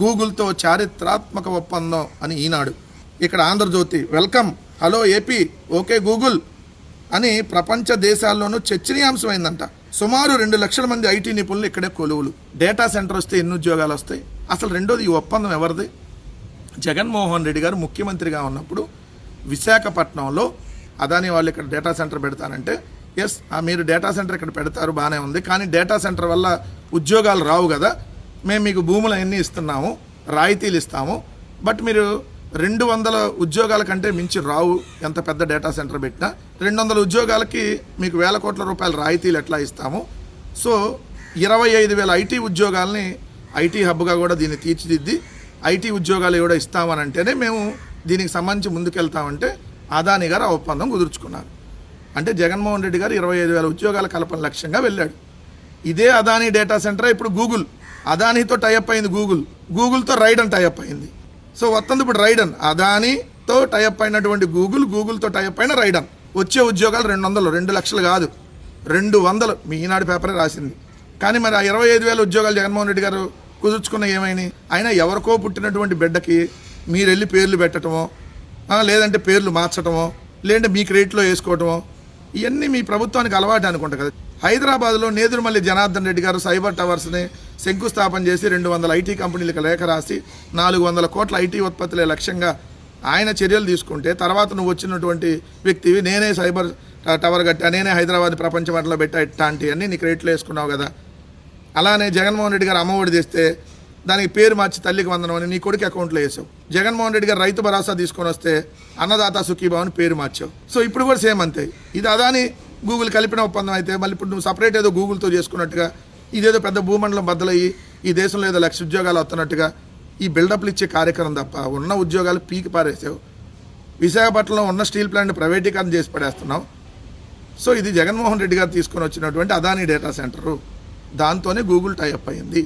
గూగుల్తో చారిత్రాత్మక ఒప్పందం అని ఈనాడు. ఇక్కడ Andhrajyothi welcome hello AP okay Google అని ప్రపంచ దేశాల్లోనూ చర్చనీయాంశమైందంట. సుమారు రెండు లక్షల మంది ఐటీ నిపుణులు ఇక్కడే కొలువులు. డేటా సెంటర్ వస్తే ఎన్ని ఉద్యోగాలు వస్తాయి? అసలు రెండోది ఈ ఒప్పందం ఎవరిది? జగన్మోహన్ రెడ్డి గారు ముఖ్యమంత్రిగా ఉన్నప్పుడు విశాఖపట్నంలో అదాని వాళ్ళు ఇక్కడ డేటా సెంటర్ పెడతానంటే ఎస్ మీరు డేటా సెంటర్ ఇక్కడ పెడతారు బాగానే ఉంది. కానీ డేటా సెంటర్ వల్ల ఉద్యోగాలు రావు కదా మేము మీకు భూములు అన్నీ ఇస్తున్నాము రాయితీలు ఇస్తాము బట్ మీరు రెండు వందల ఉద్యోగాల కంటే మించి రావు ఎంత పెద్ద డేటా సెంటర్ పెట్టినా రెండు వందల ఉద్యోగాలకి మీకు వేల కోట్ల రూపాయల రాయితీలు ఎట్లా ఇస్తాము? సో ఇరవై ఐదు వేల ఐటీ ఉద్యోగాల్ని ఐటీ హబ్గా కూడా దీన్ని తీర్చిదిద్ది ఐటీ ఉద్యోగాలు కూడా ఇస్తామని అంటేనే మేము దీనికి సంబంధించి ముందుకెళ్తామంటే అదాని గారు ఆ ఒప్పందం కుదుర్చుకున్నారు. అంటే జగన్మోహన్ రెడ్డి గారు ఇరవై ఐదు వేల ఉద్యోగాల కల్పన లక్ష్యంగా వెళ్ళాడు. ఇదే అదాని డేటా సెంటర్ ఇప్పుడు గూగుల్. అదానితో టైఅప్ అయింది గూగుల్ గూగుల్తో రైడన్ టైఅప్ అయింది. సో వస్తుంది ఇప్పుడు రైడన్ అదానితో టైఅప్ అయినటువంటి గూగుల్ గూగుల్తో టైఅప్ అయిన రైడన్ వచ్చే ఉద్యోగాలు రెండు వందలు రెండు లక్షలు కాదు. రెండు వందలు మీ ఈనాడు పేపరే రాసింది. కానీ మరి ఆ ఇరవై ఐదు వేల ఉద్యోగాలు జగన్మోహన్ రెడ్డి గారు కుదుర్చుకున్న ఏమైనాయి అయినా ఎవరికో పుట్టినటువంటి బిడ్డకి మీరు వెళ్ళి పేర్లు పెట్టడమో లేదంటే పేర్లు మార్చటమో లేదంటే మీ క్రెడిట్లో వేసుకోవటమో ఇవన్నీ మీ ప్రభుత్వానికి అలవాటు అనుకుంటా కదా. హైదరాబాద్లో నేదురుమల్లి జనార్దన్ రెడ్డి గారు సైబర్ టవర్స్ని శంకుస్థాపన చేసి రెండు వందల ఐటీ కంపెనీలకు లేఖ రాసి నాలుగు వందల కోట్ల ఐటీ ఉత్పత్తులే లక్ష్యంగా ఆయన చర్యలు తీసుకుంటే తర్వాత నువ్వు వచ్చినటువంటి వ్యక్తివి నేనే సైబర్ టవర్ కట్టా నేనే హైదరాబాద్ ప్రపంచం అట్లా పెట్టా ఇట్లాంటివన్నీ నీకు రేట్లు వేసుకున్నావు కదా. అలానే జగన్మోహన్ రెడ్డి గారు అమ్మఒడి తెస్తే దానికి పేరు మార్చి తల్లికి వందనం అని నీ కొడుకు అకౌంట్లో వేసావు. జగన్మోహన్ రెడ్డి గారు రైతు భరోసా తీసుకొని వస్తే అన్నదాత సుఖీభావ్ అని పేరు మార్చావు. సో ఇప్పుడు కూడా సేమ్ అంతే. ఇది అదాని గూగుల్ కలిపిన ఒప్పందం అయితే మళ్ళీ ఇప్పుడు నువ్వు సపరేట్ ఏదో గూగుల్తో చేసుకున్నట్టుగా ఇదేదో పెద్ద భూమండలం బద్దలయ్యి ఈ దేశంలో ఏదో లక్ష ఉద్యోగాలు వస్తున్నట్టుగా ఈ బిల్డప్లు ఇచ్చే కార్యక్రమం తప్ప ఉన్న ఉద్యోగాలు పీకి పారేసావు. విశాఖపట్నంలో ఉన్న స్టీల్ ప్లాంట్ ప్రైవేటీకరణ చేసి పడేస్తున్నావు. సో ఇది జగన్మోహన్ రెడ్డి గారు తీసుకొని వచ్చినటువంటి అదాని డేటా సెంటరు. దాంతోనే గూగుల్ టైఅప్ అయింది.